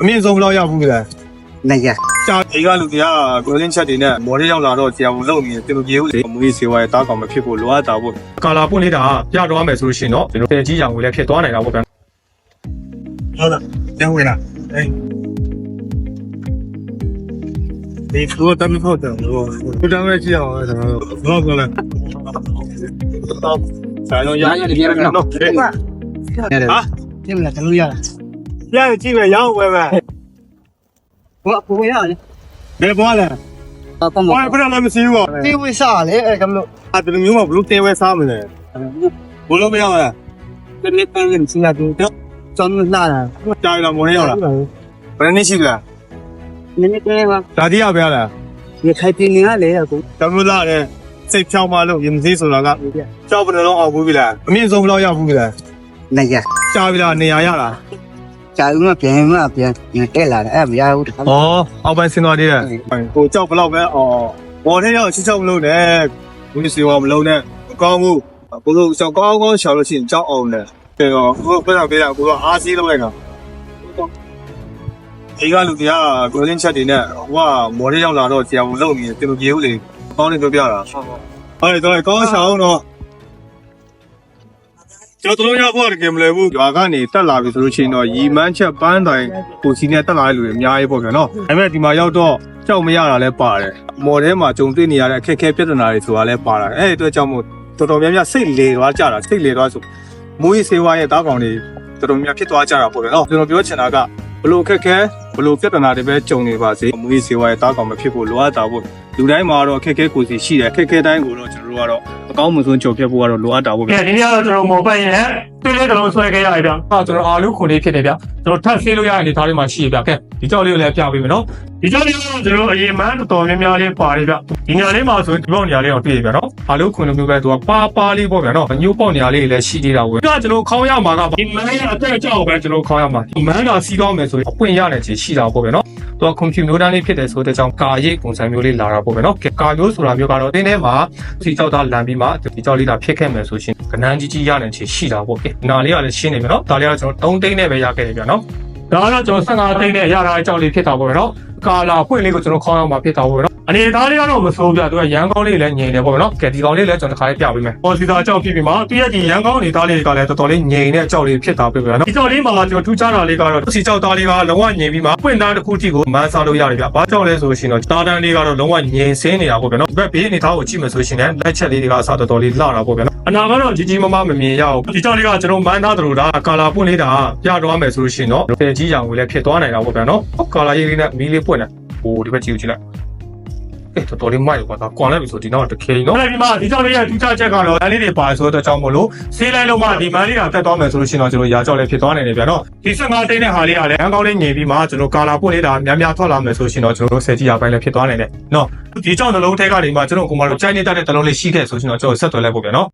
အမြင့်ဆုံးဘယ်လောက်ရဘူးလဲနှစ်ရကြာအိမ်ကလူတွေကကိုရင်းချက်တွေနဲ့မော်လေးရောက်လာတော့ဆရာဝန်လုပ်နေတယ်သူတို့ပြေဦးလေမွေးစေဝါရဲ့တားကောင်မဖြစ်ဖို့လိုအပ်တာပေါ့ကာလာပွင့်လေးတာပြတော့မယ်ဆိုလို့ရှိရင်တော့ဒီလိုတည်ကြီးရောင်ကိုလည်းဖြစ်သွားနိုင်တာပေါ့ဗျာဟုတ်လားပြန်ဝင်လာအေးဒီကိုတမ်းဖို့တယ်လို့ကိုတမ်းရဲ့ကြည့်အောင်ကျွန်တော်တို့ဘာလို့လဲတော့ဆိုင်ရောရရနေပြန်တော့ရတယ်ဟာပြင်လာတယ်လို့ရလား ရကြည့်မယ်ရအောင်ပဲပဲဘာကိုရတယ်ဘယ်ဘောလဲဘာကောမဘာခုနကမရှိဘူးတေးဝိစားလေအဲကမလို့အဲ့ဒီမျိုးမှာဘလို့တဲဝဲစားမလဲဘလို့မရလားတနေ့တန်းကစီလာတူတော့ကျောင်းလာတာကြာပြီလားမော်လေးရောက်လားဘယ်နှစ်ရှိလားနည်းနည်းကလေးပါဒါတိရပြလားရခိုင်ပြည်နယ်ကလေအခုတမျိုးလာတဲ့စိတ်ဖြောင်းမလို့ရင်မသေးဆိုတာကကြောက်ဘယ်နှလုံးအောင်ဘူးပြီလားအမြင့်ဆုံးဘယ်လောက်ရဘူးပြီလားနှစ်ရကြာပြီလားနေရာရလား ကြာဦးမပြန်မပြန်ညတက်လာတယ်အဲမရဘူးတခါဩအောက်ပိုင်းဆင်းသွားသေးတယ်ကိုကြောက်ဘယ်လောက်ပဲအော်ဘော်ထဲရောက်ချစ်ချောက်မလို့နဲ့ဝင်းစီဝါမလုံးနဲ့မကောင်းဘူးကိုတို့ရှောက်ကောင်းကောင်းရှောက်လို့ရှိရင်ကြောက်အောင်နဲ့ပြေတော့ကိုဘယ်တော့ပြေတာကိုကအားစီးလို့လိုက်တာအိမ်ကလူတွေကကိုရင်းချက်တွေနဲ့ဟိုကမော်လေးရောက်လာတော့ဆရာဝန်လုပ်နေတယ်သူတို့ပြေဦးလေကောင်းနေပြောပြတာဟုတ်တယ်တော့ကောင်းရှောင်းတော့ ကျွန်တော်တို့ရဖို့တကယ်မလဲဘူးရွာကနေတက်လာပြီဆိုလို့ရှိရင်တော့ရီမန်းချက်ပန်းတိုင်ကိုစီနဲ့တက်လာတဲ့လူတွေအများကြီးပေါ့ဗျာနော်ဒါပေမဲ့ဒီမှာရောက်တော့ကြောက်မရတာလည်းပါတယ်မော်ထဲမှာဂျုံတွေ့နေရတဲ့အခက်အခဲပြဿနာတွေဆိုတာလည်းပါတာအဲ့ဒီအတွက်ကြောင့်မို့တော်တော်များများစိတ်လေသွားကြတာစိတ်လေသွားဆိုမိုးရေးစေဝါရဲ့တားကောင်တွေတော်တော်များဖြစ်သွားကြတာပေါ့ဗျာနော်ကျွန်တော်ပြောချင်တာကဘလို့အခက်အခဲ ဘလို့ပြဿနာတွေပဲကြုံနေပါစေမိုးရေးစေဝါရဲ့တားကောင်မဖြစ်ဖို့လိုအပ်တာပေါ့လူတိုင်းမှာတော့အခက်အခဲကိုယ်စီရှိတယ်အခက်အခဲတိုင်းကိုတော့ကျွန်တော်တို့ကတော့အကောင်းမဆုံးကြုံပြတ်ဖို့ကတော့လိုအပ်တာပေါ့ဗျာကဲဒီနေ့ကတော့ကျွန်တော်မော်ပတ်ရ င်တွေ့တဲ့ကလုံးဆွဲခဲ့ရပြီဗျာ။အဲကျွန်တော်အာလူခွန်လေးဖြစ်တယ်ဗျာ။ကျွန်တော်ထပ်ဆေးလို့ရတဲ့အနေသားလေးမှာရှိရဗျာ။ကဲဒီကြောက်လေးကိုလည်းပြပေးမယ်နော်။ဒီကြောက်လေးကတော့ကျွန်တော်အရင်မှန်းတော်တော်များများလေးပါတယ်ဗျ။ဒီညာလေးမှာဆိုရင်ဒီပေါက်ညာလေးတော့တွေ့ရဗျာနော်။အာလူခွန်လိုမျိုးပဲသူကပါပါလေးပေါ့ဗျာနော်။ညိုးပေါက်ညာလေးလည်းရှိသေးတာဝင်။ဒါကျွန်တော်ခေါင်းရမှာကဒီမန်းရဲ့အတက်အကြောက်ပဲကျွန်တော်ခေါင်းရမှာ။ဒီမန်းကစီးတော့မယ်ဆိုရင်အပွင့်ရတဲ့ခြေရှိတာပေါ့ဗျာနော်။ သူကကွန်ပျူတာမျိုးတန်းလေးဖြစ်တယ်ဆိုတဲ့ကြောင့်ကာရိတ်ပုံစံမျိုးလေးလာတာပေါ့ဗျာနော်။ကဲကာမျိုးဆိုတာမျိုးကတော့တင်းထဲမှာစီကြောက်သားလမ်းပြီးမှဒီကြောက်လေးတာဖြစ်ခဲ့မယ်ဆိုရှင်ကနန်းကြီးကြီးရတဲ့ခြေရှိတာပေါ့ကဲ။နာလေးကလည်းရှင်းနေပြီနော်။ဒါလေးကကျွန်တော်3သိန်းနဲ့ပဲရခဲ့တယ်ဗျာနော်။ဒါကတော့ကျွန်တော်15သိန်းနဲ့ရတာအကြောက်လေးဖြစ်တာပေါ့ဗျာနော်။ ကာလာပွင့်လေးကိုကျွန်တော်ခေါင်းအောင်မှာဖြစ်တာပေါ့ဗျာနော်။အနေသားလေးကတော့မစိုးပြသူကရန်ကောင်းလေးလည်းငြိမ်တယ်ပေါ့ဗျာနော်။ကဲဒီကောင်လေးလည်းကျွန်တော်တစ်ခါလေးပြပေးမယ်။ပေါ်စီတာအကြောက်ဖြစ်ပြီးမှသူရဲ့ဒီရန်ကောင်းအနေသားလေးကလည်းတော်တော်လေးငြိမ်တဲ့အကြောက်လေးဖြစ်တာပဲဗျာနော်။ဒီကြောက်လေးမှာကျွန်တော်ထူးခြားတာလေးကတော့စီကြောက်သားလေးကလုံးဝငြိမ်ပြီးမှပွင့်သားတစ်ခုထိကိုမန်းစားလို့ရတယ်ဗျ။ဘာကြောင့်လဲဆိုရှင်တော့တာတန်းလေးကတော့လုံးဝငြိမ်စင်းနေတာပေါ့ဗျာနော်။ဒီဘက်ဘေးအနေသားကိုကြည့်မယ်ဆိုရှင်လည်းလက်ချက်လေးတွေကအစားတော်တော်လေးလှတာပေါ့ဗျာနော်။ အနာကတော့ကြီးကြီးမားမားမမြင်ရဘူး။ဒီကြောက်လေးကကျွန်တော်မန်းသားတို့ဒါကာလာပွင့်လေးတာပြတော့မယ်ဆိုလို့ရှင်တော့ဖယ်ကြီးရောင်ကိုလည်းဖြစ်သွားနိုင်တာပေါ့ဗျာနော်။ကာလာရေးလေးနဲ့မီးလေးပွင့်တယ်။ဟိုဒီဘက်ကြည့်ကြည့်လိုက်။အေးတော်တော်လေးမိုက်ကွာဒါကွန်လိုက်ပြီဆိုဒီနောက်တခေနော်အဲ့ဒီမှာဒီကြောက်လေးရဲ့ဒုချချက်ကတော့လမ်းလေးတွေပါဆိုတော့ကြောင်းမို့လို့ဆေးလိုက်လို့မှဒီမန်းလေးကတက်သွားမယ်ဆိုလို့ရှိရင်တော့ကျွန်တော်ရာကြောက်လေးဖြစ်သွားနိုင်တယ်ဗျာနော်ဒီ15တိန်းတဲ့ဟာလေးကလည်းအကောင်းလေးငြိမ်ပြီးမှကျွန်တော်ကာလာပွင့်လေးတာများများထွက်လာမယ်ဆိုလို့ရှိရင်တော့ကျွန်တော်တို့ဆယ်ကြီးရာပိုင်းလည်းဖြစ်သွားနိုင်တယ်နော်ဒီကြောက်နှလုံးထဲကနေမှကျွန်တော်ကိုမတို့ကြိုက်နေတတ်တဲ့တလုံးလေးရှိခဲ့ဆိုရှင်တော့ကျွန်တော်ဆက်သွယ်လိုက်ဖို့ဗျာနော်